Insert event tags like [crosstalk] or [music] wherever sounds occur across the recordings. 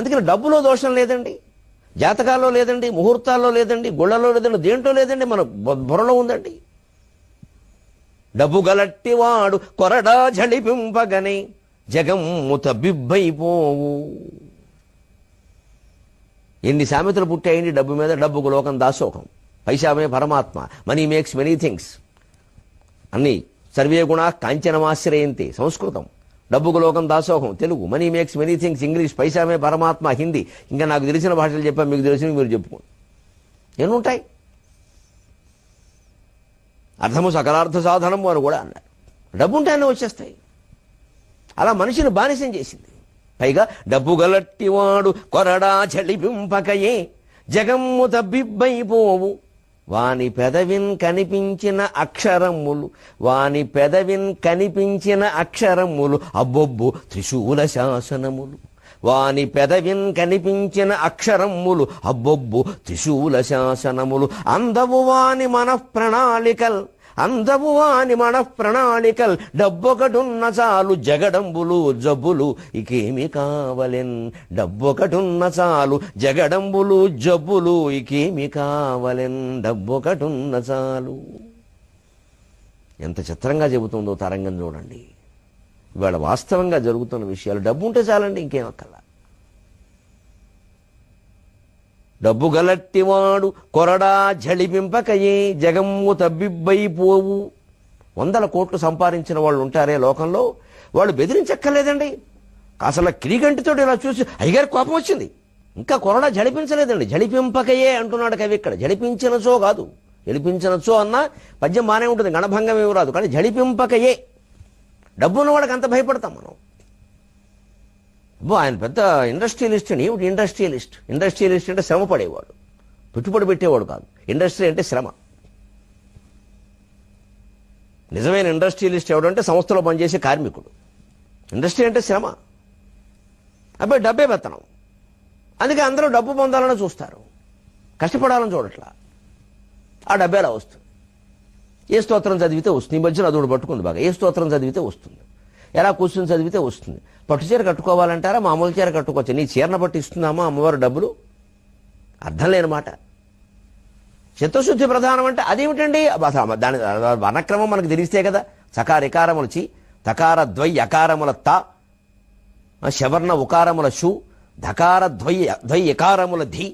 అందుకని డబ్బులో దోషం లేదండి. జాతకాల్లో లేదండి ముహూర్తాల్లో లేదండి గుళ్ళలో లేదండి దేంట్లో లేదండి మన బుర్రలో ఉందండి. డబ్బు గలట్టివాడు కొరడా జడిపింపగనే జగమ్ముత బిబ్బైపోవు. ఎన్ని సామెతలు పుట్టాయండి డబ్బు మీద? డబ్బుకు లోకం దాసోకం పైశామే పరమాత్మ. Money makes many things. అన్ని సర్వే గుణ కాంచనమాశ్రయంతి. సంస్కృతం. డబ్బుకు లోకం దాసోహం. Telugu money makes many things English పైసామే పరమాత్మ హిందీ. ఇంకా నాకు తెలిసిన భాషలు చెప్పా మీకు తెలిసినవి మీరు చెప్పుకోండి. ఎన్నుంటాయి? అర్థము సకలార్థ సాధనము అని కూడా అన్నారు. డబ్బు ఉంటాయని వచ్చేస్తాయి. అలా మనిషిని బానిసం చేసింది. పైగా డబ్బు గలట్టివాడు కొరడా చలిపింపకయే. జగమ్ము తబ్బిబ్బైపోవు వాని పెదవిన్ కనిపించిన అక్షరములు వాని పెదవిన్ కనిపించిన అక్షరములు అబ్బొబ్బు త్రిశూల శాసనములు. వాని పెదవిన్ కనిపించిన అక్షరములు అబ్బొబ్బు త్రిశూల శాసనములు. అందవు వాని మనప్రణాళికల్ అందము వాని మన ప్రణాళికల్ డబ్బొకటున్న చాలు జగడంబులు జబ్బులు. ఇకేమి కావలెన్? డబ్బొకటున్న చాలు జగడంబులు జబ్బులు. ఇకేమి కావలెన్? డబ్బొకటున్న చాలు. ఎంత చిత్రంగా చెబుతుందో తరంగం చూడండి. ఇవాళ వాస్తవంగా జరుగుతున్న విషయాలు. డబ్బు ఉంటే చాలండి ఇంకేం అక్కల డబ్బు గలట్టివాడు కొరడా జళిపింపకయే జగమ్ము తబ్బిబ్బైపోవు. వందల కోట్లు సంపాదించిన వాళ్ళు ఉంటారే లోకంలో. వాళ్ళు బెదిరించక్కర్లేదండి. అసలు కిరిగంటితో ఇలా చూసి అయ్యగారు కోపం వచ్చింది. ఇంకా కొరడా జడిపించలేదండి జడిపింపకయే అంటున్నాడు కవి ఇక్కడ. జడిపించినచో కాదు. జడిపించినచో అన్న పద్యం బాగానే ఉంటుంది. గణభంగం ఏమి రాదు. కానీ జడిపింపకయే డబ్బున్నవాడికి అంత భయపడతాం మనం. అబ్బో ఆయన పెద్ద ఇండస్ట్రియలిస్ట్ అని ఏమిటి ఇండస్ట్రియలిస్ట్. ఇండస్ట్రియలిస్ట్ అంటే శ్రమ పడేవాడు పెట్టుబడి పెట్టేవాడు కాదు. ఇండస్ట్రీ అంటే శ్రమ. నిజమైన ఇండస్ట్రియలిస్ట్ ఎవడంటే సంస్థలో పనిచేసే కార్మికుడు. ఇండస్ట్రీ అంటే శ్రమ. అబ్బాయి డబ్బే పెత్తనం. అందుకే అందరూ డబ్బు పొందాలని చూస్తారు. కష్టపడాలని చూడట్లా. ఆ డబ్బేలా వస్తుంది. ఏ స్తోత్రం చదివితే వస్తుంది. ఈ మధ్యన అదొకటి పట్టుకుంది బాగా. ఏ స్తోత్రం చదివితే వస్తుంది. ఎలా కూర్చుని చదివితే వస్తుంది. పట్టు చీర కట్టుకోవాలంటారా? మామూలు చీర కట్టుకోవచ్చు. నీ చీరను బట్టి ఇస్తుందామా అమ్మవారు డబ్బులు? అర్థం లేనమాట చిత్తశుద్ధి ప్రధానం అంటే అదేమిటండి? దాని వర్ణక్రమం మనకు తెలిస్తే కదా. సకార ఇకారముల చి తకార ద్వై అకారముల త శవర్ణ ఉకారముల షు ధకార ద్వై ద్వై ఎకారముల ధి.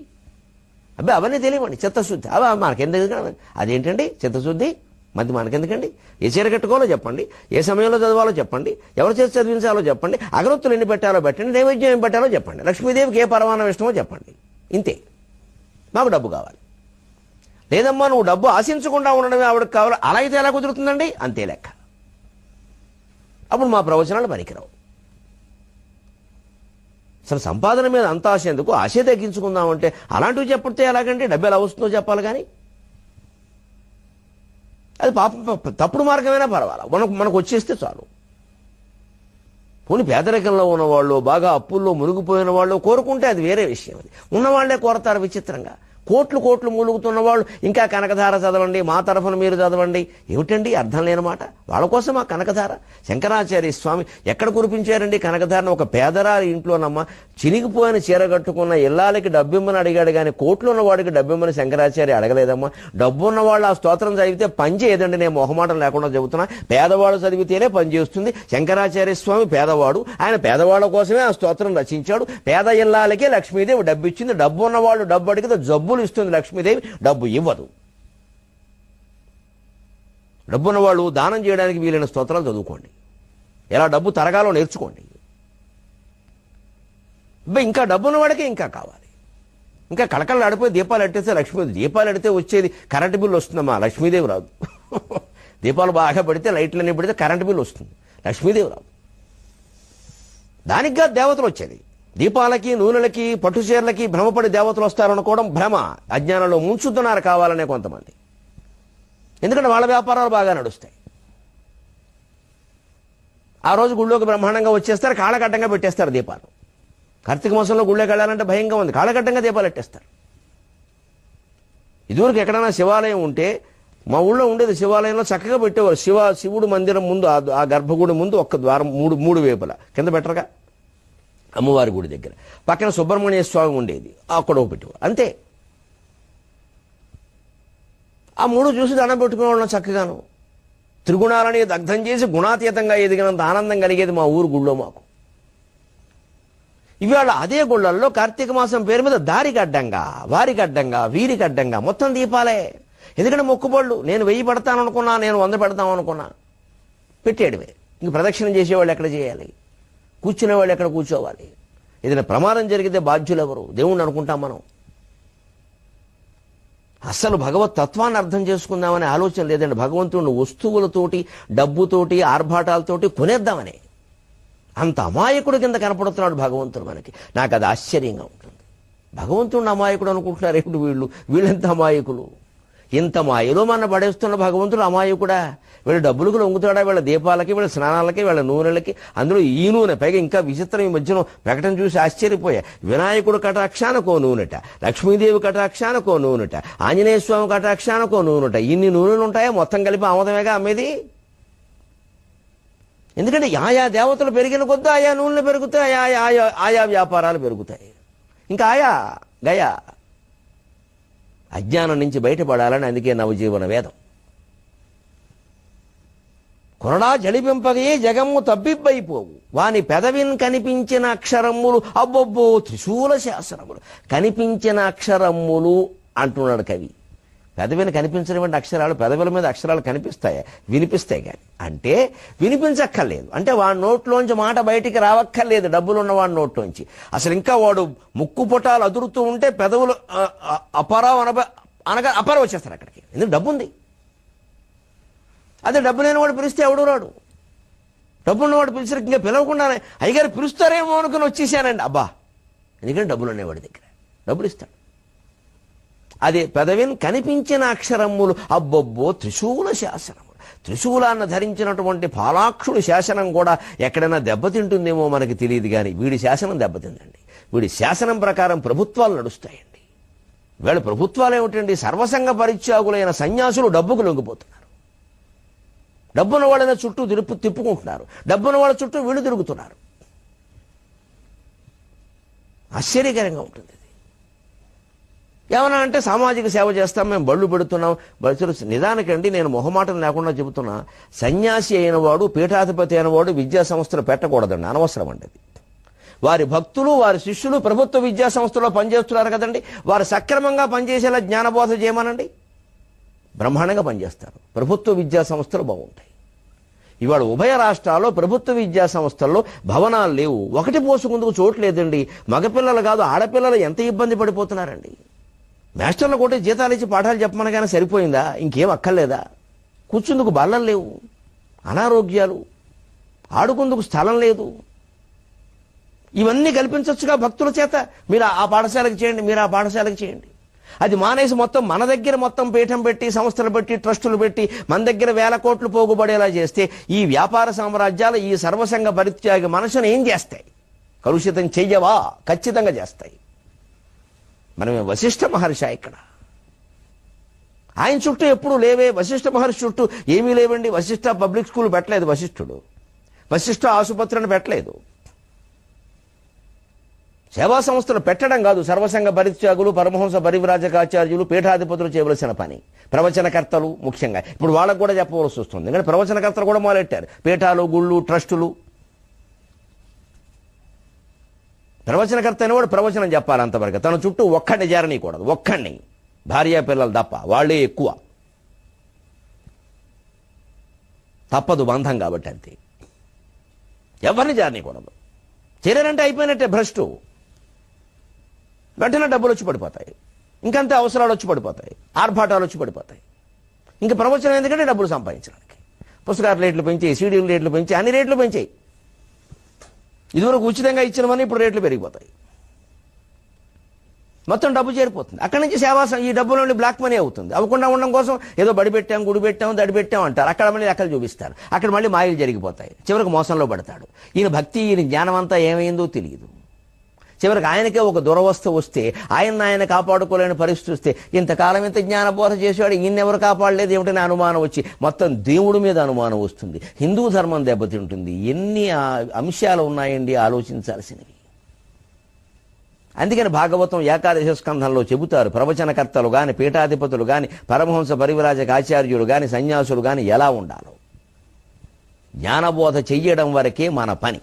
అబ్బాయి అవన్నీ తెలియమండి చిత్తశుద్ధి అవి మనకెందుకు అదేంటండి? చిత్తశుద్ధి మధ్య మనకెందుకండి ఏ చీర కట్టుకోవాలో చెప్పండి ఏ సమయంలో చదవాలో చెప్పండి ఎవరు చేసి చదివించాలో చెప్పండి అగరొత్తులు ఎన్ని పెట్టాలో పెట్టండి నైవేద్యం ఏం పెట్టాలో చెప్పండి లక్ష్మీదేవికి ఏ పరమానం ఇష్టమో చెప్పండి. ఇంతే. మాకు డబ్బు కావాలి. లేదమ్మా నువ్వు డబ్బు ఆశించకుండా ఉండడమే ఆవిడకి కావాలి. అలా అయితే ఎలా కుదురుతుందండి? అంతే లెక్క. అప్పుడు మా ప్రవచనాలు పనికిరావు. అసలు సంపాదన మీద అంత ఆశ ఎందుకు? ఆశ తగ్గించుకుందామంటే అలాంటివి చెప్పడితే ఎలాగంటే డబ్బు ఎలా వస్తుందో చెప్పాలి కానీ. అది పాపం తప్పుడు మార్గమైనా పర్వాలా? మనకు మనకు వచ్చేస్తే చాలు. పోనీ పేదరికంలో ఉన్నవాళ్ళు బాగా అప్పుల్లో మునిగిపోయిన వాళ్ళు కోరుకుంటే అది వేరే విషయం అది. ఉన్నవాళ్ళే కోరతారు విచిత్రంగా. కోట్లు కోట్లు మూలుగుతున్న వాళ్ళు ఇంకా కనకధార చదవండి మా తరఫున మీరు చదవండి. ఏమిటండి అర్థం లేనమాట వాళ్ళ కోసం ఆ కనకధార? శంకరాచార్య స్వామి ఎక్కడ కురిపించారండి కనకధారను? ఒక పేదరాలి ఇంట్లోనమ్మ చినిగిపోయిన చీర కట్టుకున్న ఇల్లాలకి డబ్బిమ్మని అడిగాడు కానీ కోట్లు ఉన్న వాడికి డబ్బిమ్మని శంకరాచార్య అడగలేదమ్మా. డబ్బు ఉన్నవాళ్ళు ఆ స్తోత్రం చదివితే పని చేయదండి నేను మొహమాటం లేకుండా చెబుతున్నా. పేదవాడు చదివితేనే పని చేస్తుంది. శంకరాచార్య స్వామి పేదవాడు ఆయన పేదవాళ్ళ కోసమే ఆ స్తోత్రం రచించాడు. పేద ఇల్లాలకే లక్ష్మీదేవి డబ్బు ఇచ్చింది డబ్బు ఉన్నవాళ్ళు డబ్బు అడిగితే జబ్బు డబ్బులు ఇస్తుంది లక్ష్మీదేవి డబ్బు ఇవ్వదు. డబ్బున్న వాళ్ళు దానం చేయడానికి వీలైన స్తోత్రాలు చదువుకోండి. ఎలా డబ్బు తరగాలో నేర్చుకోండి. ఇంకా డబ్బున్న వాడికి ఇంకా కావాలి. ఇంకా కళకళ ఆడిపోయి దీపాలు అట్టేస్తే లక్ష్మీదేవి దీపాలు ఎడితే వచ్చేది కరెంటు బిల్లు వస్తుందమ్మా లక్ష్మీదేవి రాదు. [laughs] దీపాలు బాగా పడితే లైట్లన్నీ పడితే కరెంటు బిల్లు వస్తుంది లక్ష్మీదేవి రాదు. దానికి దేవతలు వచ్చేది. దీపాలకి నూనెలకి పట్టు చీరలకి భ్రమపడి దేవతలు వస్తారనుకోవడం భ్రమ. అజ్ఞానంలో ముంచుతున్నారు కావాలనే కొంతమంది. ఎందుకంటే వాళ్ళ వ్యాపారాలు బాగా నడుస్తాయి. ఆ రోజు గుళ్ళోకి బ్రహ్మాండంగా వచ్చేస్తారు కాళ్ళగడ్డంగా పెట్టేస్తారు దీపాలు. కార్తీక మాసంలో గుళ్ళోకి వెళ్ళాలంటే భయంగా ఉంది. కాళ్ళగడ్డంగా దీపాలు పెట్టేస్తారు ఇదివరకు ఎక్కడైనా శివాలయం ఉంటే మా ఊళ్ళో ఉండేది శివాలయంలో చక్కగా పెట్టేవారు. శివ శివుడు మందిరం ముందు ఆ- గర్భగుడి ముందు ఒక్క ద్వారం మూడు మూడు వేపుల. కింద పెట్టరుగా? అమ్మవారి గుడి దగ్గర. పక్కన సుబ్రహ్మణ్య స్వామి ఉండేది. అక్కడ ఒకటి అంతే. ఆ మూడు చూసి దండం పెట్టుకునేవాళ్ళం చక్కగాను. త్రిగుణాలని దగ్ధం చేసి గుణాతీతంగా ఎదిగినంత ఆనందం కలిగేది మా ఊరు గుళ్ళో మాకు. ఇవాళ అదే గుళ్ళల్లో కార్తీక మాసం పేరు మీద దారికి అడ్డంగా వారికి అడ్డంగా వీరికి అడ్డంగా మొత్తం దీపాలే. ఎందుకంటే మొక్కుబళ్ళు. నేను వెయ్యి పెడతాను అనుకున్నా నేను వంద పెడతాను అనుకున్నా పెట్టేయడమే. ఇంక ప్రదక్షిణం చేసేవాళ్ళు ఎక్కడ చేయాలి? కూర్చునే వాళ్ళు ఎక్కడ కూర్చోవాలి? ఏదైనా ప్రమాదం జరిగితే బాధ్యులు ఎవరు దేవుణ్ణి అనుకుంటాం మనం. అసలు భగవత్ తత్వాన్ని అర్థం చేసుకుందామనే ఆలోచన లేదండి. భగవంతుడిని వస్తువులతోటి డబ్బుతోటి ఆర్భాటాలతోటి కొనేద్దామని. అంత అమాయకుడు కింద కనపడుతున్నాడు భగవంతుడు మనకి. నాకు అది ఆశ్చర్యంగా ఉంటుంది. భగవంతుడిని అమాయకుడు అనుకుంటున్నారు ఏమిటి వీళ్ళు? వీళ్ళెంత అమాయకులు? ఇంత మాయలో మన పడేస్తున్న భగవంతుడు అమాయకుడా. వీళ్ళ డబ్బులకు లొంగుతాడా వీళ్ళ దీపాలకి వీళ్ళ స్నానాలకి వీళ్ళ నూనెలకి అందులో ఈ నూనె పైగా ఇంకా విచిత్రం ఈ మధ్యన ప్రకటన చూసి ఆశ్చర్యపోయా. వినాయకుడు కటాక్షానకో నూనెట లక్ష్మీదేవి కటాక్షానకో నూనెట ఆంజనేయ స్వామి కటాక్షానకో నూనెట ఇన్ని నూనెలు ఉంటాయా? మొత్తం కలిపి ఆమోదమేగా అమ్మేది? ఎందుకంటే ఆయా దేవతలు పెరిగిన కొద్దీ ఆయా నూనెలు పెరుగుతాయి ఆయా ఆయా ఆయా వ్యాపారాలు పెరుగుతాయి. ఇంకా ఆయా గయా. అజ్ఞానం నుంచి బయటపడాలని అందుకే నవజీవన వేదం. కొరడా జడిపింపగే జగము తబ్బిబ్బైపోవు. వాని పెదవిన్ కనిపించిన అక్షరములు అబ్బొబ్బో త్రిశూల శాసనములు. కనిపించిన అక్షరములు అంటున్నాడు కవి. పెదవిని కనిపించినటువంటి అక్షరాలు పెదవుల మీద అక్షరాలు కనిపిస్తాయి? వినిపిస్తాయి కానీ అంటే వినిపించక్కర్లేదు. అంటే వాడి నోట్లోంచి మాట బయటికి రావక్కర్లేదు డబ్బులు ఉన్న వాడి నోట్లోంచి. అసలు ఇంకా వాడు ముక్కు పుటాలు అదురుతూ ఉంటే పెదవులు అపారం అనప అనబ అనగా అపారం వచ్చేస్తారు అక్కడికి. ఎందుకు? డబ్బు ఉంది అదే డబ్బు లేని వాడు పిలిస్తే ఎవడు రాడు? డబ్బు ఉన్నవాడు పిలిచిన ఇంకా పిలవకుండానే. అయ్యగారు పిలుస్తారేమో అనుకుని వచ్చేసానండి. అబ్బా ఎందుకంటే డబ్బులు ఉన్నవాడి దగ్గర. డబ్బులు ఇస్తాడు. అదే పెదవిన్ కనిపించిన అక్షరములు. అబ్బొబ్బో త్రిశూల శాసనములు త్రిశూలాన్ని ధరించినటువంటి పాలాక్షుడి శాసనం కూడా ఎక్కడైనా దెబ్బతింటుందేమో మనకి తెలియదు కానీ వీడి శాసనం దెబ్బతిందండి. వీడి శాసనం ప్రకారం ప్రభుత్వాలు నడుస్తాయండి. వీళ్ళ ప్రభుత్వాలు ఏమిటండి? సర్వసంగ పరిత్యాగులైన సన్యాసులు డబ్బుకు లొంగిపోతున్నారు. డబ్బున్న వాళ్ళని చుట్టూ తిరుపు తిప్పుకుంటున్నారు. డబ్బున్న వాళ్ళ చుట్టూ వీళ్ళు తిరుగుతున్నారు. ఆశ్చర్యకరంగా ఉంటుంది. ఏమన్నా అంటే సామాజిక సేవ చేస్తాం మేము బళ్ళు పెడుతున్నాం. బళ్ళు నిదానికండి నేను మొహమాటం లేకుండా చెబుతున్నా. సన్యాసి అయిన వాడు పీఠాధిపతి అయిన వాడు విద్యా సంస్థలు పెట్టకూడదండి. అనవసరం అండి అది. వారి భక్తులు వారి శిష్యులు ప్రభుత్వ విద్యా సంస్థలో పనిచేస్తున్నారు కదండి. వారు సక్రమంగా పనిచేసేలా జ్ఞానబోధ చేయమనండి. బ్రహ్మాండంగా పనిచేస్తారు. ప్రభుత్వ విద్యా సంస్థలు బాగుంటాయి. ఇవాళ ఉభయ రాష్ట్రాల్లో ప్రభుత్వ విద్యా సంస్థల్లో భవనాలు లేవు. ఒకటి పోసుకుందుకు చోటు లేదండి. మగపిల్లలు కాదు ఆడపిల్లలు ఎంత ఇబ్బంది పడిపోతున్నారండి. మాస్టర్లు కూడా జీతాలు ఇచ్చి పాఠాలు చెప్పమనగానే సరిపోయిందా? ఇంకేం అక్కర్లేదా? కూర్చుందుకు బల్లలు లేవు. అనారోగ్యాలు. ఆడుకుందుకు స్థలం లేదు. ఇవన్నీ కల్పించవచ్చుగా భక్తుల చేత. మీరు ఆ పాఠశాలకు చేయండి మీరు ఆ పాఠశాలకు చేయండి. అది మానేసి మొత్తం మన దగ్గర మొత్తం పీఠం పెట్టి సంస్థలు పెట్టి ట్రస్టులు పెట్టి మన దగ్గర వేల కోట్లు పోగుబడేలా చేస్తే ఈ వ్యాపార సామ్రాజ్యాలు ఈ సర్వసంగ పరిత్యాగ మనసును ఏం చేస్తాయి? కలుషితం చెయ్యవా? ఖచ్చితంగా చేస్తాయి. మనమే వశిష్ఠ మహర్షి ఇక్కడ? ఆయన చుట్టూ ఎప్పుడు లేవే. వశిష్ఠ మహర్షి చుట్టూ ఏమీ లేవండి. వశిష్ఠ పబ్లిక్ స్కూల్ పెట్టలేదు వశిష్ఠుడు. వశిష్ఠ ఆసుపత్రిని పెట్టలేదు. సేవా సంస్థలు పెట్టడం కాదు. సర్వసంగ పరిత్యాగులు పరమహంస పరివ్రాజకాచార్యులు పీఠాధిపతులు చేయవలసిన పని. ప్రవచనకర్తలు ముఖ్యంగా. ఇప్పుడు వాళ్ళకు కూడా చెప్పవలసి వస్తుంది. ఎందుకంటే ప్రవచనకర్తలు కూడా మొదలెట్టారు. పీఠాలు గుళ్ళు ట్రస్టులు. ప్రవచనకర్త అనేవాడు ప్రవచనం చెప్పాలి అంతవరకు తన చుట్టూ ఒక్కడిని చేరనీయకూడదు. ఒక్కడిని. భార్య పిల్లలు తప్ప వాళ్ళే ఎక్కువ. తప్పదు బంధం కాబట్టి అంతే. ఎవరిని చేరనీయకూడదు. చేరారంటే అయిపోయినట్టే భ్రష్టు. వెంటనే డబ్బులు వచ్చి పడిపోతాయి. ఇంకంతే అవసరాలు వచ్చి పడిపోతాయి. ఆర్భాటాలు వచ్చి పడిపోతాయి. ఇంకా ప్రవచనం ఎందుకంటే డబ్బులు సంపాదించడానికి. పుస్తకాల రేట్లు పెంచి సీడీల రేట్లు పెంచి అన్ని రేట్లు పెంచాయి. ఇదివరకు ఉచితంగా ఇచ్చినవన్నీ ఇప్పుడు రేట్లు పెరిగిపోతాయి. మొత్తం డబ్బు చేరిపోతుంది. అక్కడి నుంచి సేవా ఈ డబ్బుల నుండి బ్లాక్ మనీ అవుతుంది. అవ్వకుండా ఉండడం కోసం ఏదో బడి పెట్టాం గుడి పెట్టాం దడి పెట్టాం అంటారు. అక్కడ మళ్ళీ లెక్కలు చూపిస్తారు. అక్కడ మళ్ళీ మాయలు జరిగిపోతాయి. చివరికి మోసంలో పడతాడు. ఈయన భక్తి ఈయన జ్ఞానం అంతా ఏమైందో తెలియదు. చివరికి ఆయనకే ఒక దురవస్థ వస్తే ఆయన ఆయన కాపాడుకోలేని పరిస్థితి వస్తే ఇంతకాలం ఇంత జ్ఞానబోధ చేసేవాడు ఈయనెవరు కాపాడలేదు ఏమిటని అనుమానం వచ్చి మొత్తం దేవుడి మీద అనుమానం వస్తుంది. హిందూ ధర్మం దెబ్బతింటుంది. ఎన్ని అంశాలు ఉన్నాయండి ఆలోచించాల్సినవి. అందుకని భాగవతం ఏకాదశ స్కంధంలో చెబుతారు ప్రవచనకర్తలు గాని పీఠాధిపతులు గాని పరమహంస పరివిరాజక ఆచార్యులు గాని సన్యాసులు గాని ఎలా ఉండాలో. జ్ఞానబోధ చెయ్యడం వరకే మన పని.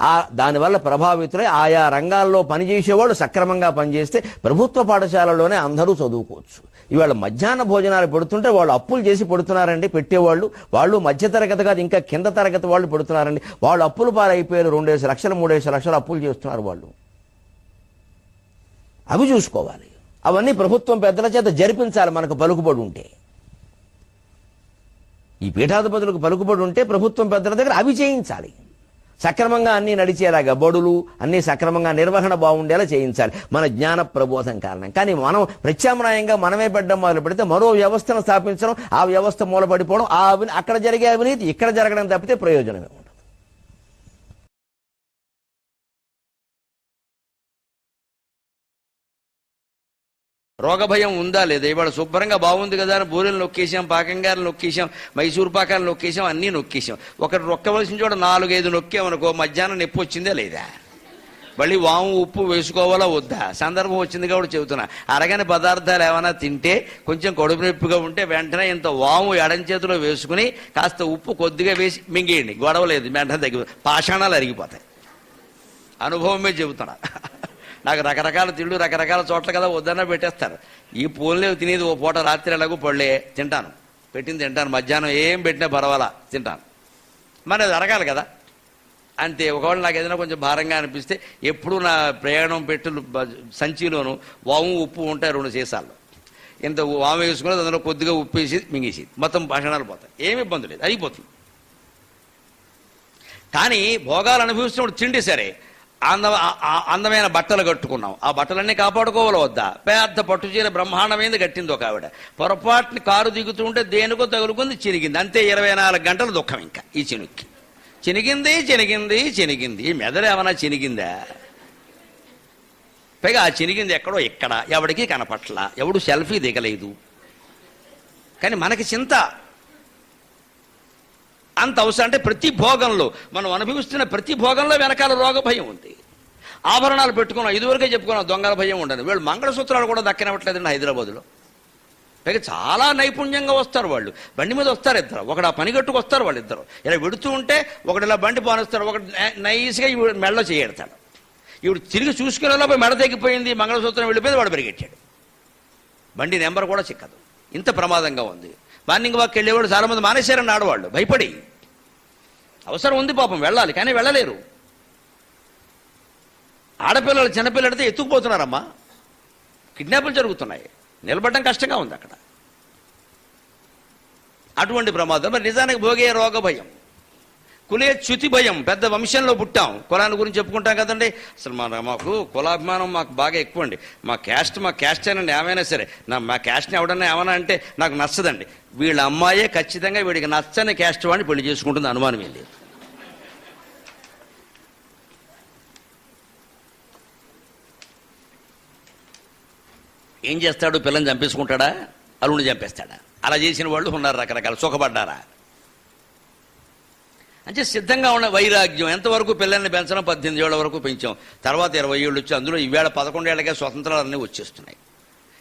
ఆ దానివల్ల ప్రభావితులై ఆయా రంగాల్లో పనిచేసేవాళ్ళు సక్రమంగా పనిచేస్తే ప్రభుత్వ పాఠశాలలోనే అందరూ చదువుకోవచ్చు. ఇవాళ మధ్యాహ్న భోజనాలు పెడుతుంటే వాళ్ళు అప్పులు చేసి పెడుతున్నారండి పెట్టేవాళ్ళు. వాళ్ళు మధ్యతరగతి కాదు ఇంకా కింద తరగతి వాళ్ళు పెడుతున్నారండి. వాళ్ళు అప్పులు పాలైపోయారు రెండేసి లక్షలు మూడేసి లక్షలు అప్పులు చేస్తున్నారు వాళ్ళు. అవి చూసుకోవాలి. అవన్నీ ప్రభుత్వం పెద్దల చేత జరిపించాలి మనకు పలుకుబడి ఉంటే. ఈ పీఠాధిపతులకు పలుకుబడి ఉంటే ప్రభుత్వం పెద్దల దగ్గర అవి చేయించాలి. సక్రమంగా అన్ని నడిచేలాగా బడులు అన్ని సక్రమంగా నిర్వహణ బాగుండేలా చేయించాలి. మన జ్ఞాన ప్రబోధం కారణం. కానీ మనం ప్రత్యామ్నాయంగా మనమే పెట్టడం మొదలు పెడితే మరో వ్యవస్థను స్థాపించడం ఆ వ్యవస్థ మూలపడిపోవడం ఆ అక్కడ జరిగే అవినీతి ఇక్కడ జరగడం తప్పితే ప్రయోజనమే రోగభయం ఉందా లేదా? ఇవాళ శుభ్రంగా బాగుంది కదా అని బూరెలు నొక్కేసాం పాకంగారు నొక్కేసాం మైసూరు పాకాలు నొక్కేసాం అన్నీ నొక్కేసాం ఒకటి నొక్కవలసిన చోట నాలుగైదు నొక్కామనుకో మధ్యాహ్నం నొప్పి వచ్చిందా లేదా? మళ్ళీ వాము ఉప్పు వేసుకోవాలా వద్దా? సందర్భం వచ్చింది కాబట్టి చెబుతున్నా. అరగని పదార్థాలు ఏమైనా తింటే కొంచెం కడుపు నొప్పిగా ఉంటే వెంటనే ఇంత వాము ఎడం చేతిలో వేసుకుని కాస్త ఉప్పు కొద్దిగా వేసి మింగేయండి. గొడవ లేదు వెంటనే తగ్గి పాషాణాలు అరిగిపోతాయి. అనుభవమే చెబుతున్నా. నాకు రకరకాల తిండు రకరకాల చోట్ల కదా వద్దన్నా పెట్టేస్తారు. ఈ పూలే తినేది ఓ పూట రాత్రి ఎలాగో పళ్ళే తింటాను. పెట్టింది తింటాను. మధ్యాహ్నం ఏం పెట్టినా పర్వాలా తింటాను. మరి అది అరగాలి కదా. అంతే ఒకవేళ నాకు ఏదైనా కొంచెం భారంగా అనిపిస్తే ఎప్పుడు నా ప్రయాణం పెట్టులు సంచిలోను వాము ఉప్పు ఉంటాయి రెండు సీసాల్లో ఇంత వాము వేసుకుని అందులో కొద్దిగా ఉప్పు వేసి మింగేసి మొత్తం భాషణాలు పోతాయి. ఏమి ఇబ్బంది లేదు అయిపోతుంది. కానీ భోగాలు అనుభవిస్తున్నప్పుడు తిండి సరే అంద అందమైన బట్టలు కట్టుకున్నాం. ఆ బట్టలన్నీ కాపాడుకోవాలి వద్దా? పెద్ద పట్టుచీర బ్రహ్మాండమైంది కట్టింది ఒక ఆవిడ. పొరపాటుని కారు దిగుతుంటే దేనికో తగులుకుంది చినిగింది అంతే ఇరవై నాలుగు గంటల దుఃఖం ఇంకా ఈ చినుక్కి. చినిగింది చినిగింది చినిగింది. ఈ మెదడు ఏమైనా చినిగిందా? పైగా ఆ చినిగింది ఎక్కడో ఇక్కడ. ఎవడికి కనపట్ల. ఎవడు సెల్ఫీ దిగలేదు. కానీ మనకి చింత అంత అవసరం అంటే ప్రతి భోగంలో మనం అనుభవిస్తున్న ప్రతి భోగంలో వెనకాల రోగ భయం ఉంది. ఆభరణాలు పెట్టుకున్నాం ఇదివరకే చెప్పుకున్నాం దొంగల భయం ఉండదు. వీళ్ళు మంగళసూత్రాలు కూడా దక్కనివ్వట్లేదండి హైదరాబాద్లో. పైగా చాలా నైపుణ్యంగా వస్తారు వాళ్ళు. బండి మీద వస్తారు ఇద్దరు. ఒకడు ఆ పని వస్తారు వాళ్ళు ఇద్దరు. ఇలా వెడుతూ ఉంటే ఒకడు ఇలా బండి పోనిస్తారు ఒకటి నైస్గా ఇవి మెడలో చేయడతాడు. ఇవి తిరిగి చూసుకునేలా మెడ తెగిపోయింది మంగళసూత్రం వెళ్ళిపోయింది వాడు పెరిగెట్టాడు. బండి నెంబర్ కూడా చిక్కదు. ఇంత ప్రమాదంగా ఉంది. మార్నింగ్ వాక్ వెళ్ళేవాడు చాలామంది మానేశారని ఆడవాళ్ళు. భయపడి. అవసరం ఉంది పాపం వెళ్ళాలి కానీ వెళ్ళలేరు. ఆడపిల్లలు చిన్నపిల్లడితే ఎత్తుకుపోతున్నారమ్మా. కిడ్నాపులు జరుగుతున్నాయి. నిలబడడం కష్టంగా ఉంది అక్కడ. అటువంటి ప్రమాదం మరి నిజానికి భోగే రోగ భయం. కులే చ్యుతి భయం. పెద్ద వంశంలో పుట్టాం. కులాన్ని గురించి చెప్పుకుంటాం కదండి. అసలు మన మాకు కులాభిమానం మాకు బాగా ఎక్కువ అండి మా క్యాస్ట్ మా క్యాస్ట్ అయినండి ఏమైనా సరే నా మా క్యాస్ట్ని ఎవడన్నా ఏమైనా అంటే నాకు నచ్చదండి. వీళ్ళ అమ్మాయే ఖచ్చితంగా వీడికి నచ్చని క్యాస్ట్ వాడిని పెళ్ళి చేసుకుంటుంది అనుమానం ఏంది ఏం చేస్తాడు? పిల్లని చంపేసుకుంటాడా? అల్లుని చంపేస్తాడా? అలా చేసిన వాళ్ళు ఉన్నారు రకరకాల. సుఖపడ్డారా? అంటే సిద్ధంగా ఉన్న వైరాగ్యం. ఎంతవరకు పిల్లల్ని పెంచడం? పద్దెనిమిది ఏళ్ళ వరకు పెంచాం. తర్వాత ఇరవై ఏళ్ళు వచ్చి అందులో ఈవేళ పదకొండేళ్ళకే స్వతంత్రాలన్నీ వచ్చేస్తున్నాయి.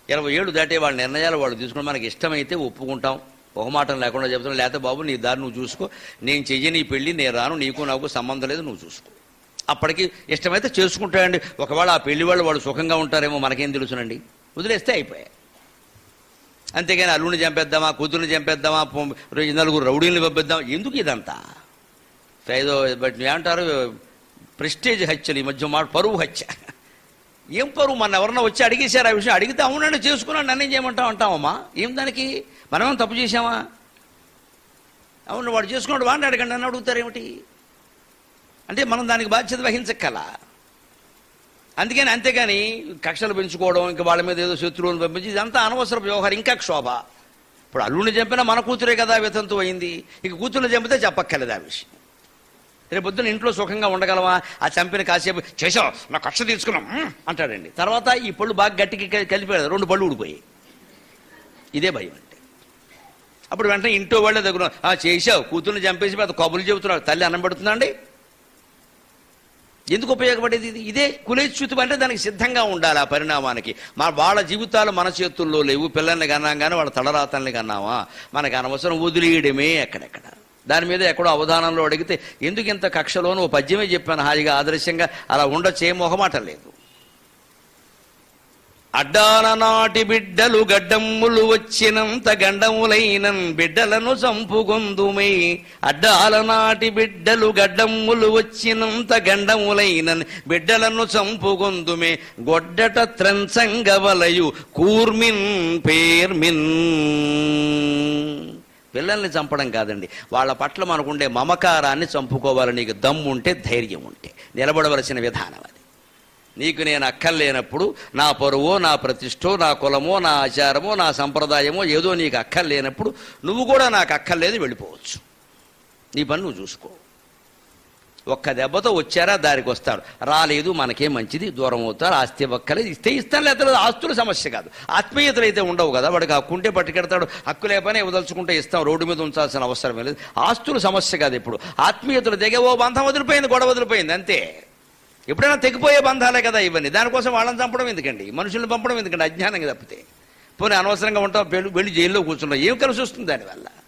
ఇరవై ఏళ్ళు దాటే వాళ్ళ నిర్ణయాలు వాళ్ళు తీసుకుని మనకి ఇష్టమైతే ఒప్పుకుంటాం. ఒక లేకుండా చెప్తున్నాం లేకపోతే బాబు నీ దారి నువ్వు చూసుకో. నేను చెయ్యి నీ పెళ్ళి నేను రాను. నీకు నాకు సంబంధం లేదు నువ్వు చూసుకో. అప్పటికి ఇష్టమైతే చేసుకుంటాయండి. ఒకవేళ ఆ పెళ్ళి వాళ్ళు వాళ్ళు సుఖంగా ఉంటారేమో మనకేం తెలుసునండి. వదిలేస్తే అయిపోయాయి. అంతేగాని అల్లుని చంపేద్దామా కూతుర్ని చంపేద్దామా నలుగురు రౌడీని పంపిద్దాం ఎందుకు ఇదంతా? ఏదో బట్ ఏమంటారు? ప్రెస్టేజ్ హత్యలు ఈ మధ్య మాట పరువు హత్య. ఏం పరువు? మన ఎవరన్నా వచ్చి అడిగేశారు ఆ విషయం. అడిగితే అవునండి చేసుకున్నాను నన్నేం చేయమంటాం అంటామమ్మా ఏం దానికి? మనమేం తప్పు చేశామా? అవును వాడు చేసుకున్నాడు వాడిని అడగండి నన్ను అడుగుతారు ఏమిటి? అంటే మనం దానికి బాధ్యత వహించక్కల. అందుకని అంతేగాని కక్షలు పెంచుకోవడం ఇంకా వాళ్ళ మీద ఏదో శత్రువులను పంపించి ఇదంతా అనవసర వ్యవహారం ఇంకా క్షోభ. ఇప్పుడు అల్లుడిని చంపినా మన కూతురే కదా వితంతు అయింది ఇక కూతుర్ని చంపితే చెప్పక్కర్లేదు ఆ విషయం. రేపు పొద్దున ఇంట్లో సుఖంగా ఉండగలవా? ఆ చంపిన కాసేపు చేసావు నా కక్ష తీసుకున్నాం. అంటాడండి. తర్వాత ఈ పళ్ళు బాగా గట్టికి క- కలిపాడు రెండు పళ్ళు ఊడిపోయాయి. ఇదే భయం అంటే అప్పుడు వెంటనే ఇంట్లో వాళ్ళే దగ్గర చేసావు కూతుర్ని చంపేసి పెద్ద కబుర్లు చెబుతున్నాడు తల్లి అన్నం పెడుతుందండి ఎందుకు ఉపయోగపడేది ఇది? ఇదే కులేచ్యుతి అంటే దానికి సిద్ధంగా ఉండాలి ఆ పరిణామానికి. మా వాళ్ళ జీవితాలు మన చేతుల్లో లేవు పిల్లల్ని కన్నాం కానీ వాళ్ళ తలరాతల్ని కన్నామా? మనకు అనవసరం వదిలేయడమే ఎక్కడెక్కడ. దాని మీద ఎక్కడో అవధానంలో అడిగితే ఎందుకు ఇంత కక్షలోనూ ఓ పద్యమే చెప్పాను? హాయిగా ఆదర్శంగా అలా ఉండొచ్చే మొహమాట లేదు. అడ్డాల నాటి బిడ్డలు గడ్డమ్ములు వచ్చినంత గండములైనన్ బిడ్డలను చంపుగొందుమై అడ్డాల నాటి బిడ్డలు గడ్డమ్ములు వచ్చినంత గండములైనన్ బిడ్డలను చంపుగొందుమే గొడ్డట త్రంచంగవలయు కూర్మిన్ పేర్మిన్. పిల్లల్ని చంపడం కాదండి. వాళ్ళ పట్ల మనకుండే మమకారాన్ని చంపుకోవాలి. నీకు దమ్ము ఉంటే ధైర్యం ఉంటే. నిలబడవలసిన విధానం అది. నీకు నేను అక్కర్లేనప్పుడు నా పరువో నా ప్రతిష్టో నా కులమో నా ఆచారమో నా సంప్రదాయమో ఏదో నీకు అక్కర్లేనప్పుడు నువ్వు కూడా నాకు అక్కర్లేదు వెళ్ళిపోవచ్చు. నీ పని నువ్వు చూసుకో. ఒక్క దెబ్బతో వచ్చారా? దారికి వస్తారు. రాలేదు మనకే మంచిది? దూరం అవుతారు ఆస్తి ఒక్కలేదు. ఇస్తే ఇస్తాను లేదా ఆస్తుల సమస్య కాదు. ఆత్మీయతలు అయితే ఉండవు కదా వాడికి హక్కుంటే పట్టుకెడతాడు హక్కు లేపనే వదలుచుకుంటే ఇస్తాం రోడ్డు మీద ఉంచాల్సిన అవసరం లేదు. ఆస్తుల సమస్య కాదు ఇప్పుడు. ఆత్మీయతలు దిగే ఓ బంధం వదిలిపోయింది గొడవ వదిలిపోయింది అంతే. ఎప్పుడైనా తెగిపోయే బంధాలే కదా ఇవన్నీ. దానికోసం వాళ్ళని చంపడం ఎందుకండి? మనుషుల్ని పంపడం ఎందుకండి? అజ్ఞానంగా తప్పితే. పోనీ అనవసరంగా ఉంటాం వెళ్ళి జైల్లో కూర్చున్నాం. ఏం కలిసి వస్తుంది దానివల్ల?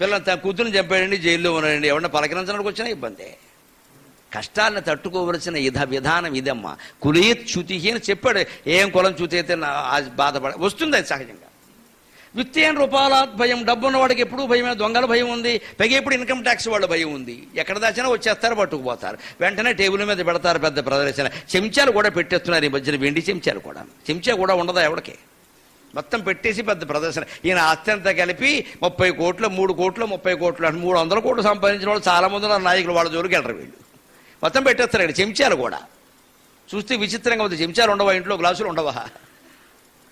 పిల్లలు తన కూతురుని చంపాడండి జైల్లో ఉన్నాడండి. ఎవరన్నా పలకరించడానికి వచ్చినా ఇబ్బంది. కష్టాలను తట్టుకోవలసిన ఇధ విధానం ఇదమ్మా. కులయత్ చ్యుతి అని చెప్పాడు. ఏం కులం చ్యుతి అయితే నా బాధపడ వస్తుంది అది సహజంగా. విత్తేన రూపాలాత్ భయం. డబ్బు ఉన్నవాడికి ఎప్పుడు భయమే. దొంగల భయం ఉంది. పైగా ఎప్పుడు ఇన్కమ్ ట్యాక్స్ వాళ్ళ భయం ఉంది. ఎక్కడ దాచినా వచ్చేస్తారు పట్టుకుపోతారు. వెంటనే టేబుల్ మీద పెడతారు పెద్ద ప్రదర్శన. చెంచాలు కూడా పెట్టేస్తున్నారు ఈ మధ్యన. వెండి చెంచాలు కూడా. చెంచా కూడా ఉండదా ఎవడికి? మొత్తం పెట్టేసి పెద్ద ప్రదర్శన. ఈయన ఆస్తి అంతా కలిపి ముప్పై కోట్లు మూడు కోట్లు ముప్పై కోట్లు అంటే మూడు వందల కోట్లు సంపాదించిన వాళ్ళు చాలామంది ఉన్నారు. నాయకులు వాళ్ళ జోలికి వెళ్ళరు వీళ్ళు. మొత్తం పెట్టేస్తారు ఇక్కడ చెంచాలు కూడా. చూస్తే విచిత్రంగా ఉంది. చెంచాలు ఉండవా? ఇంట్లో గ్లాసులు ఉండవా?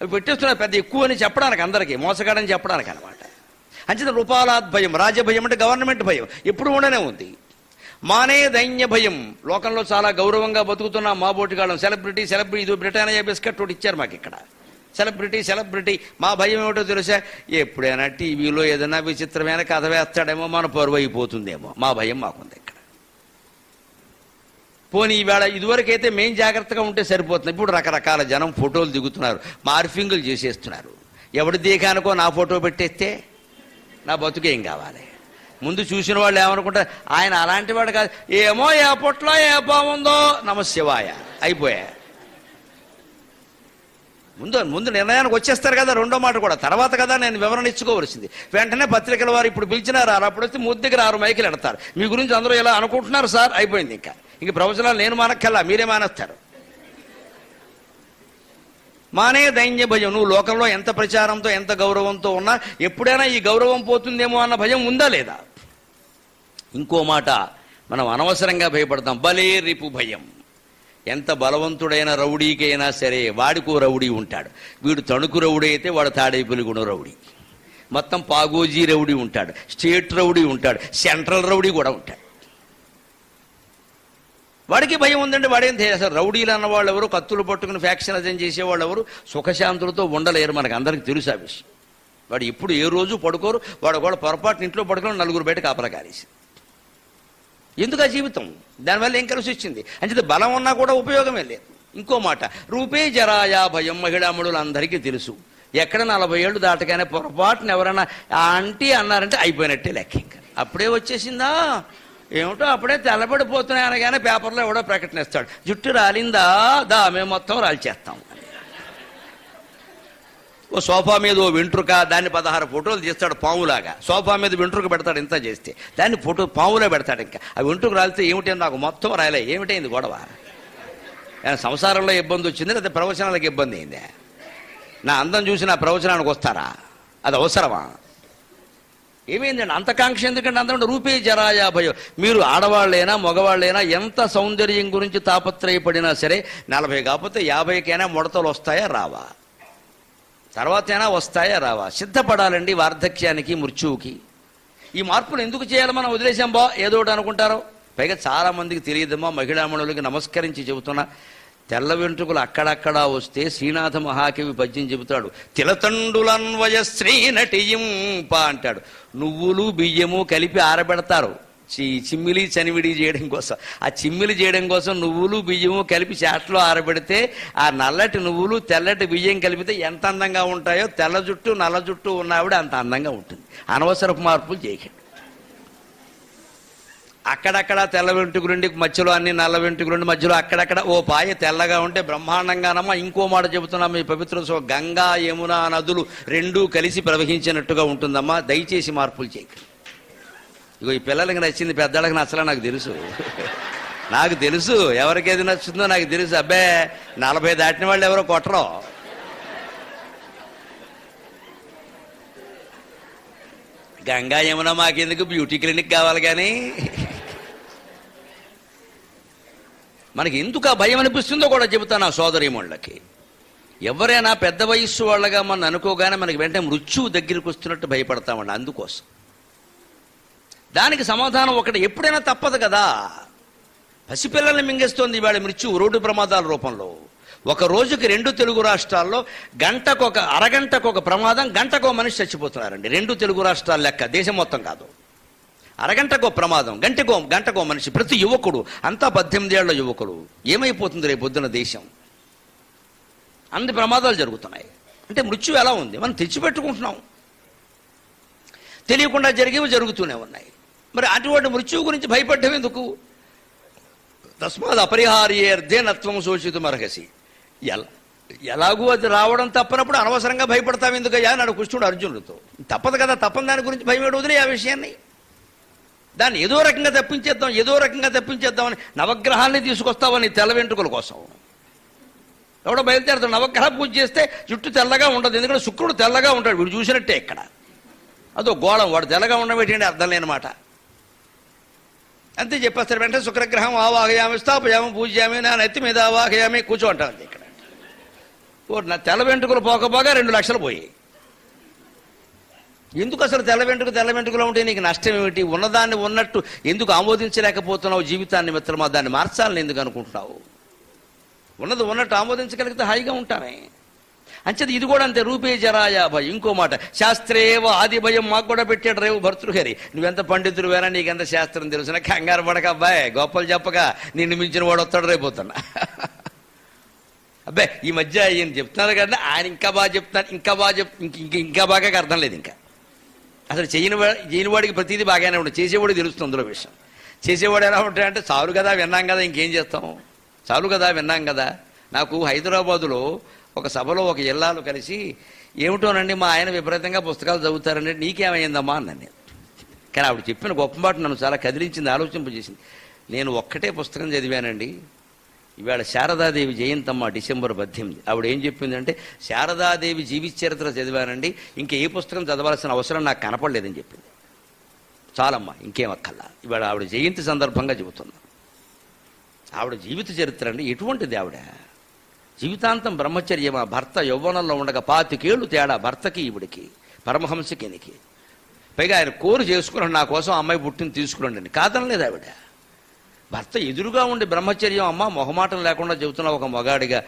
అవి పెట్టేస్తున్నారు పెద్ద ఎక్కువ అని చెప్పడానికి అందరికీ మోసగాడని చెప్పడానికి అనమాట అంచేత రూపాలాద్ భయం రాజ్యభయం అంటే గవర్నమెంట్ భయం. ఎప్పుడు ఉండనే ఉంది. మానే దైన్య భయం. లోకంలో చాలా గౌరవంగా బతుకుతున్న మా బోటిగాళ్ళం. సెలబ్రిటీ సెలబ్రిటీ ఇది బ్రిటానియా బిస్కెట్ ఒకటి ఇచ్చారు మాకు ఇక్కడ. సెలబ్రిటీ సెలబ్రిటీ మా భయం ఏమిటో తెలుసా? ఎప్పుడైనా టీవీలో ఏదైనా విచిత్రమైన కథ వేస్తాడేమో మన పరువు అయిపోతుందేమో. మా భయం మాకుంది ఇక్కడ. పోనీ ఈవేళ ఇదివరకైతే మేం జాగ్రత్తగా ఉంటే సరిపోతుంది. ఇప్పుడు రకరకాల జనం ఫోటోలు దిగుతున్నారు. మార్ఫింగులు చేసేస్తున్నారు. ఎవడి దీకానికో నా ఫోటో పెట్టేస్తే నా బతుకేం కావాలి? ముందు చూసిన వాళ్ళు ఏమనుకుంటారు ఆయన అలాంటి వాడు కాదు. ఏమో ఏ పొట్లో ఏ బాగుందో నమశివాయ. అయిపోయా. ముందు ముందు నిర్ణయానికి వచ్చేస్తారు కదా రెండో మాట కూడా. తర్వాత కదా నేను వివరణ ఇచ్చుకోవలసింది. వెంటనే పత్రికల వారు ఇప్పుడు పిలిచినారు అప్పుడు వస్తే ముద్దు దగ్గర ఆరు మైకులు ఎడతారు. మీ గురించి అందరూ ఇలా అనుకుంటున్నారు సార్? అయిపోయింది ఇంకా. ఇంక ప్రవచనాలు నేను మానక్కల్లా మీరే మానేస్తారు. మానే దైన్య భయం. నువ్వు లోకంలో ఎంత ప్రచారంతో ఎంత గౌరవంతో ఉన్నా ఎప్పుడైనా ఈ గౌరవం పోతుందేమో అన్న భయం ఉందా లేదా? ఇంకో మాట మనం అనవసరంగా భయపడతాం. బలే రిపు భయం. ఎంత బలవంతుడైన రౌడీకైనా సరే వాడికో రౌడీ ఉంటాడు. వీడు తణుకు రౌడీ అయితే వాడు తాడేపులిగుణ రౌడీ. మొత్తం పాగోజీ రౌడీ ఉంటాడు. స్టేట్ రౌడీ ఉంటాడు. సెంట్రల్ రౌడీ కూడా ఉంటాడు. వాడికి భయం ఉందండి వాడేం తె- అసలు రౌడీలు అన్న వాళ్ళు ఎవరు కత్తులు పట్టుకుని ఫ్యాక్షనిజం చేసేవాళ్ళు ఎవరు సుఖశాంతులతో ఉండలేరు మనకు అందరికి తెలుసు ఆ విషయం. వాడు ఎప్పుడు ఏ రోజు పడుకోరు? వాడు కూడా పొరపాటు ఇంట్లో పడుకొని నలుగురు బయట కాపలా కారేసి ఎందుకు ఆ జీవితం? దానివల్ల ఏం కలిసి వచ్చింది? అంటే బలం ఉన్నా కూడా ఉపయోగమే లేదు. ఇంకో మాట రూపే జరాయా భయం మహిళామణులు అందరికీ తెలుసు. ఎక్కడ నలభై ఏళ్ళు దాటగానే పొరపాటున ఎవరైనా ఆ ఆంటీ అన్నారంటే అయిపోయినట్టే లెక్క ఇంకా అప్పుడే వచ్చేసిందా? ఏమిటో అప్పుడే తెల్లబడిపోతున్నాయి అనగానే పేపర్లో ఎవడో ప్రకటన ఇస్తాడు. జుట్టు రాలిందా? దా మేము మొత్తం రాల్చేస్తాం. ఓ సోఫా మీద ఓ వెంట్రుక దాన్ని పదహారు ఫోటోలు తీస్తాడు పాములాగా. సోఫా మీద వెంట్రుక పెడతాడు ఇంత చేస్తే. దాన్ని ఫోటో పాములో పెడతాడు ఇంకా. ఆ వెంట్రుక రాలితే ఏమిటి నాకు మొత్తం రాయలే. ఏమిటైంది గొడవ? సంసారంలో ఇబ్బంది వచ్చింది లేదా ప్రవచనాలకు ఇబ్బంది అయింది? నా అందం చూసి నా ప్రవచనానికి వస్తారా? అది అవసరమా? ఏమైందండి? అంతకాంక్ష ఎందుకంటే అందరం రూపే జరాయా భయం. మీరు ఆడవాళ్ళైనా మగవాళ్ళైనా ఎంత సౌందర్యం గురించి తాపత్రయపడినా సరే నలభై కాకపోతే యాభైకైనా ముడతలు వస్తాయా రావా? తర్వాతైనా వస్తాయా రావా? సిద్ధపడాలండి వార్ధక్యానికి మృత్యువుకి. ఈ మార్పులు ఎందుకు చేయాలి మనం వదిలేసాం బా? ఏదో ఒకటి అనుకుంటారో. పైగా చాలామందికి తెలియదమ్మా మహిళామణులకి నమస్కరించి చెబుతున్నా. తెల్ల వెంట్రుకలు అక్కడక్కడా వస్తే శ్రీనాథ మహాకవి పద్యం చెబుతాడు. తిలతండులన్వయ శ్రీ నటియింప అంటాడు. నువ్వులు బియ్యము కలిపి ఆరబెడతారు. చిమ్మిలి చనివిడి చేయడం కోసం. ఆ చిమ్మిలి చేయడం కోసం నువ్వులు బియ్యము కలిపి చాట్లో ఆరబెడితే ఆ నల్లటి నువ్వులు తెల్లటి బియ్యం కలిపితే ఎంత అందంగా ఉంటాయో తెల్ల జుట్టు నల్ల జుట్టు ఉన్నావిడ అంత అందంగా ఉంటుంది. అనవసరపు మార్పులు చేయకండి. అక్కడక్కడ తెల్ల వెంట్రుకలుండి మధ్యలో అన్ని నల్ల వెంట్రుకలుండి మధ్యలో అక్కడక్కడ ఓ పాయ తెల్లగా ఉంటే బ్రహ్మాండంగానమ్మా ఇంకో మాట చెబుతున్నాం మీ పవిత్ర సో గంగా యమున నదులు రెండూ కలిసి ప్రవహించినట్టుగా ఉంటుందమ్మా. దయచేసి మార్పులు చేయకండి. ఇగో ఈ పిల్లలకి నచ్చింది పెద్దవాళ్ళకి నచ్చలే నాకు తెలుసు. [laughs] నాకు తెలుసు. ఎవరికి ఏది నచ్చుతుందో నాకు తెలుసు. అబ్బే నలభై దాటిన వాళ్ళు ఎవరో కొట్టరు. గంగా యమున మాకెందుకు? బ్యూటీ క్లినిక్ కావాలి కానీ. [laughs] మనకి ఎందుకు ఆ భయం అనిపిస్తుందో కూడా చెబుతాను ఆ సోదరీమణులకి ఎవరైనా పెద్ద వయస్సు వాళ్ళగా మనం అనుకోగానే మనకి వెంటనే మృత్యువు దగ్గరికి వస్తున్నట్టు భయపడతామండి అందుకోసం. దానికి సమాధానం ఒకటి ఎప్పుడైనా తప్పదు కదా. పసిపిల్లల్ని మింగేస్తోంది ఇవాళ మృత్యువు రోడ్డు ప్రమాదాల రూపంలో. ఒక రోజుకి రెండు తెలుగు రాష్ట్రాల్లో గంటకు ఒక అరగంటకు ఒక ప్రమాదం గంటకు మనిషి చచ్చిపోతున్నారండి. రెండు తెలుగు రాష్ట్రాల లెక్క దేశం మొత్తం కాదు. అరగంటకో ప్రమాదం గంటకో గంటకో మనిషి ప్రతి యువకుడు అంతా పద్దెనిమిది ఏళ్ళ యువకుడు. ఏమైపోతుంది రేపు పొద్దున దేశం? అన్ని ప్రమాదాలు జరుగుతున్నాయి. అంటే మృత్యు ఎలా ఉంది? మనం తెచ్చిపెట్టుకుంటున్నాం. తెలియకుండా జరిగేవి జరుగుతూనే ఉన్నాయి. మరి అటువంటి మృత్యువు గురించి భయపడ్డం ఎందుకు? తస్మాత్ అపరిహార్యేర్ధే నత్వం శోషితం అర్హసి. ఎలా ఎలాగూ అది రావడం తప్పనప్పుడు అనవసరంగా భయపడతాం ఎందుకయ్యా నాడు కృష్ణుడు అర్జునుడితో. తప్పదు కదా తప్పని దాని గురించి భయం వదిలే ఆ విషయాన్ని. దాన్ని ఏదో రకంగా తప్పించేద్దాం ఏదో రకంగా తప్పించేద్దామని నవగ్రహాన్ని తీసుకొస్తామని తెల్ల వెంట్రుకల కోసం. ఎవడో బయలుదేరుతాడు నవగ్రహ పూజ చేస్తే జుట్టు తెల్లగా ఉండదు ఎందుకంటే శుక్రుడు తెల్లగా ఉంటాడు వీడు చూసినట్టే ఇక్కడ. అదో గోళం వాడు తెల్లగా ఉండబెట్టండి అర్థం లేనమాట అంతే చెప్పేస్తారు వెంటనే శుక్రగ్రహం ఆవాహయామి స్థాపయామి పూజయామి నా నెత్తి మీద ఆవాహయామి కూర్చో అంటారు ఇక్కడ. ఓ నా తెల్ల వెంట్రుకలు పోకపోగా రెండు లక్షలు పోయాయి. ఎందుకు అసలు తెల్ల వెంట్రుక తెల్ల వెంట్రుకలో ఉంటే నీకు నష్టం ఏమిటి? ఉన్నదాన్ని ఉన్నట్టు ఎందుకు ఆమోదించలేకపోతున్నావు జీవితాన్ని మిత్రమా? దాన్ని మార్చాలని ఎందుకు అనుకుంటున్నావు? ఉన్నది ఉన్నట్టు ఆమోదించగలిగితే హాయిగా ఉంటామే. అంచేది ఇది కూడా అంతే రూపే జరాయా భయం. ఇంకో మాట శాస్త్రేవ ఆది భయం మాకు కూడా పెట్టాడు రేవు భర్తృహరి నువ్వెంత పండితుడు వేరా నీకెంత శాస్త్రం తెలుసునా? కంగారు పడక అబ్బాయి గొప్పలు చెప్పక నిన్ను మించిన వాడు వస్తాడు రేపోతున్నా అబ్బాయి ఈ మధ్య ఈయన చెప్తున్నారు కదా ఆయన ఇంకా బాగా చెప్తున్నారు ఇంకా బాగా చెప్ ఇంకా ఇంకా బాగా అర్థం లేదు ఇంకా. అసలు చేయని చేయనివాడికి చేయని వాడికి ప్రతిదీ బాగానే ఉండదు చేసేవాడికి తెలుస్తుంది అందులో విషయం. చేసేవాడు ఎలా ఉంటాడంటే చాలు కదా విన్నాం కదా ఇంకేం చేస్తాం? చాలు కదా విన్నాం కదా. నాకు హైదరాబాదులో ఒక సభలో ఒక ఇల్లాలు కలిసి ఏమిటోనండి మా ఆయన విపరీతంగా పుస్తకాలు చదువుతారంటే నీకేమైందమ్మా? అన్నాను కానీ ఆవిడ చెప్పిన గొప్ప మాట నన్ను చాలా కదిలించింది ఆలోచింపజేసింది నేను ఒక్కటే పుస్తకం చదివానండి. ఇవాళ శారదాదేవి జయంతమ్మ డిసెంబర్ పద్దెనిమిది. ఆవిడ ఏం చెప్పిందంటే శారదాదేవి జీవిత చరిత్ర చదివానండి ఇంకా ఏ పుస్తకం చదవాల్సిన అవసరం నాకు కనపడలేదని చెప్పింది. చాలమ్మా ఇంకేం అక్కల్లా ఇవాళ ఆవిడ జయంతి సందర్భంగా చెబుతున్నా. ఆవిడ జీవిత చరిత్ర అండి ఎటువంటిది ఆవిడ? జీవితాంతం బ్రహ్మచర్యమా? భర్త యౌవనంలో ఉండగా పాతికేళ్ళు తేడా భర్తకి ఈవిడికి పరమహంసకినికి. పైగా ఆయన కోరు చేసుకున్నాడు నా కోసం అమ్మాయి పుట్టిన తీసుకురండి అని. కాదనలేదు ఆవిడ. భర్త ఎదురుగా ఉండి బ్రహ్మచర్యం అమ్మ మొహమాటం లేకుండా చెబుతున్న ఒక మొగాడిగా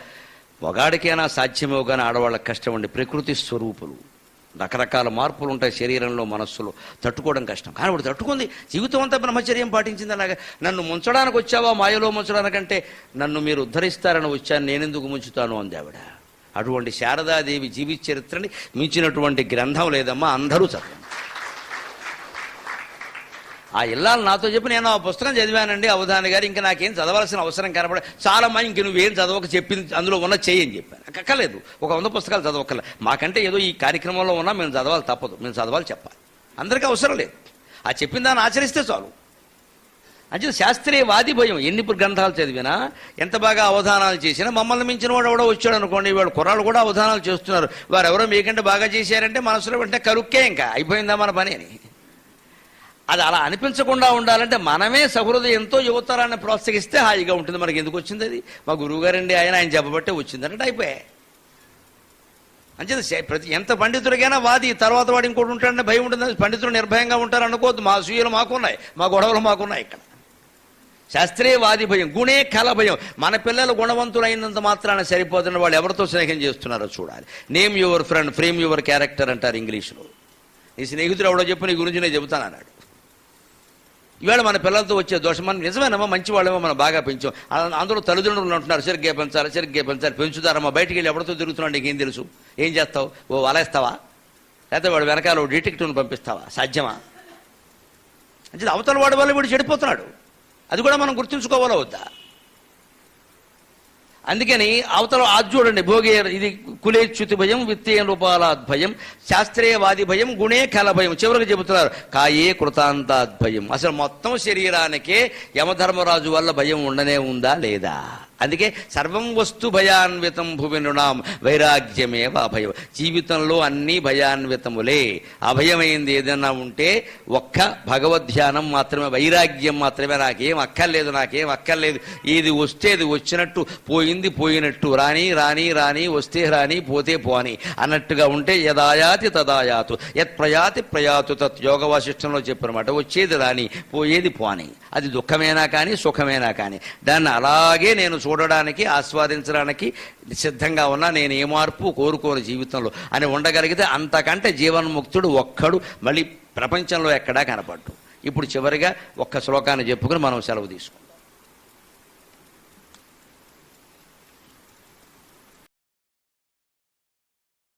మొగాడికైనా సాధ్యమేవు కానీ ఆడవాళ్ళకి కష్టం అండి. ప్రకృతి స్వరూపులు. రకరకాల మార్పులు ఉంటాయి శరీరంలో మనస్సులో. తట్టుకోవడం కష్టం. కానీ వాడు తట్టుకుంది. జీవితం అంతా బ్రహ్మచర్యం పాటించింది అలాగే. నన్ను ముంచడానికి వచ్చావా? మాయలో ముంచడానికంటే నన్ను మీరు ఉద్ధరిస్తారని వచ్చాను నేనెందుకు ముంచుతాను? అంది ఆవిడ. అటువంటి శారదాదేవి జీవిత చరిత్రని మించినటువంటి గ్రంథం లేదమ్మా అందరూ చదవండి. ఆ ఇల్లాలు నాతో చెప్పి నేను ఆ పుస్తకం చదివానండి. అవధాని గారు ఇంకా నాకేం చదవాల్సిన అవసరం కనపడ చాలా మంది ఇంక నువ్వేం చదవక చెప్పింది అందులో ఉన్న చేయని చెప్పాను అక్కర్లేదు. ఒక వంద పుస్తకాలు చదవక్కర్లే. మాకంటే ఏదో ఈ కార్యక్రమంలో ఉన్నా మేము చదవాలి తప్పదు. మేము చదవాలి చెప్పాలి. అందరికీ అవసరం లేదు. ఆ చెప్పిన దాన్ని ఆచరిస్తే చాలు. అంటే శాస్త్రీయ వాది భయం. ఎన్ని గ్రంథాలు చదివినా ఎంత బాగా అవధానాలు చేసినా మమ్మల్ని మించిన వాడు ఎవడో వచ్చాడు అనుకోండి. వాడు కుర్రాళ్ళు కూడా అవధానాలు చేస్తున్నారు. వారు ఎవరో మీకంటే బాగా చేశారంటే మనసులో వెంటనే కరుక్కే ఇంకా. అయిపోయిందా మన పని అని. అది అలా అనిపించకుండా ఉండాలంటే మనమే సహృదయంతో యువతరాన్ని ప్రోత్సహిస్తే హాయిగా ఉంటుంది. మనకి ఎందుకు వచ్చింది అది? మా గురువుగారండి ఆయన ఆయన చెప్పబట్టే వచ్చింది అంటే అయిపోయాయి అంచేది ప్రతి ఎంత పండితుడికైనా వాది తర్వాత వాడు ఇంకోటి ఉంటాడని భయం ఉంటుంది. పండితులు నిర్భయంగా ఉంటారు అనుకోవద్దు మా సూయలు మాకున్నాయి. మా గొడవలు మాకున్నాయి ఇక్కడ. శాస్త్రీయ వాది భయం గుణే కల భయం. మన పిల్లలు గుణవంతులైనంత మాత్రాన సరిపోతున్న వాళ్ళు ఎవరితో స్నేహం చేస్తున్నారో చూడాలి. Name your friend frame your character అంటారు ఇంగ్లీష్లో. నీ స్నేహితుడు ఎవడో చెప్పు నీ గురించి నేను చెబుతాను అన్నాడు ఈవేళ మన పిల్లలతో వచ్చే దోషం మనం నిజమేనమ్మా మంచి వాళ్ళేమో మనం బాగా పెంచాం. అందరూ తల్లిదండ్రులు అంటున్నారు సరిగ్గా పెంచాలి సరిగ్గా పెంచాలి పెంచుతారమ్మా బయటికి వెళ్ళి ఎవరితో తిరుగుతున్నాడు ఏం తెలుసు? ఏం చేస్తావు? ఓ వలేస్తావా? లేకపోతే వాడు వెనకాల ఓ డిటెక్టివ్ని పంపిస్తావా? సాధ్యమా? అంటే అవతల వాడి వల్ల వీడు చెడిపోతున్నాడు. అది కూడా మనం గుర్తుంచుకోవాలా వద్దా? అందుకని అవతల అది చూడండి భోగే ఇది కులేచ్యుతి భయం విత్తేయ రూపాలాద్భయం శాస్త్రీయవాది భయం గుణే కల భయం చివరికి చెబుతున్నారు కాయే కృతాంతాద్భయం అసలు మొత్తం శరీరానికే యమధర్మరాజు వల్ల భయం ఉండనే ఉందా లేదా? అందుకే సర్వం వస్తు భయాన్వితం భూమి నృణాం వైరాగ్యమేవ అభయం. జీవితంలో అన్ని భయాన్వితములే. అభయమైంది ఏదైనా ఉంటే ఒక్క భగవద్ధ్యానం మాత్రమే వైరాగ్యం మాత్రమే. నాకేం అక్కర్లేదు నాకేం అక్కర్లేదు. ఏది వస్తే అది వచ్చినట్టు పోయింది పోయినట్టు. రాని రాని రాని వస్తే రాని పోతే పోని. అన్నట్టుగా ఉంటే యదాయాతి తదాయాతు. యత్ ప్రయాతి ప్రయాతు తత్. యోగ వాసిష్టంలో చెప్పినమాట వచ్చేది రాని పోయేది పోని. అది దుఃఖమేనా కానీ సుఖమేనా కానీ. దాన్ని అలాగే నేను చూడడానికి ఆస్వాదించడానికి సిద్ధంగా ఉన్నా నేను ఏ మార్పు కోరుకోను జీవితంలో. అని ఉండగలిగితే అంతకంటే జీవన్ముక్తుడు ఒక్కడు మళ్ళీ ప్రపంచంలో ఎక్కడా కనపడ్డు. ఇప్పుడు చివరిగా ఒక్క శ్లోకాన్ని చెప్పుకుని మనం సెలవు తీసుకుంటాం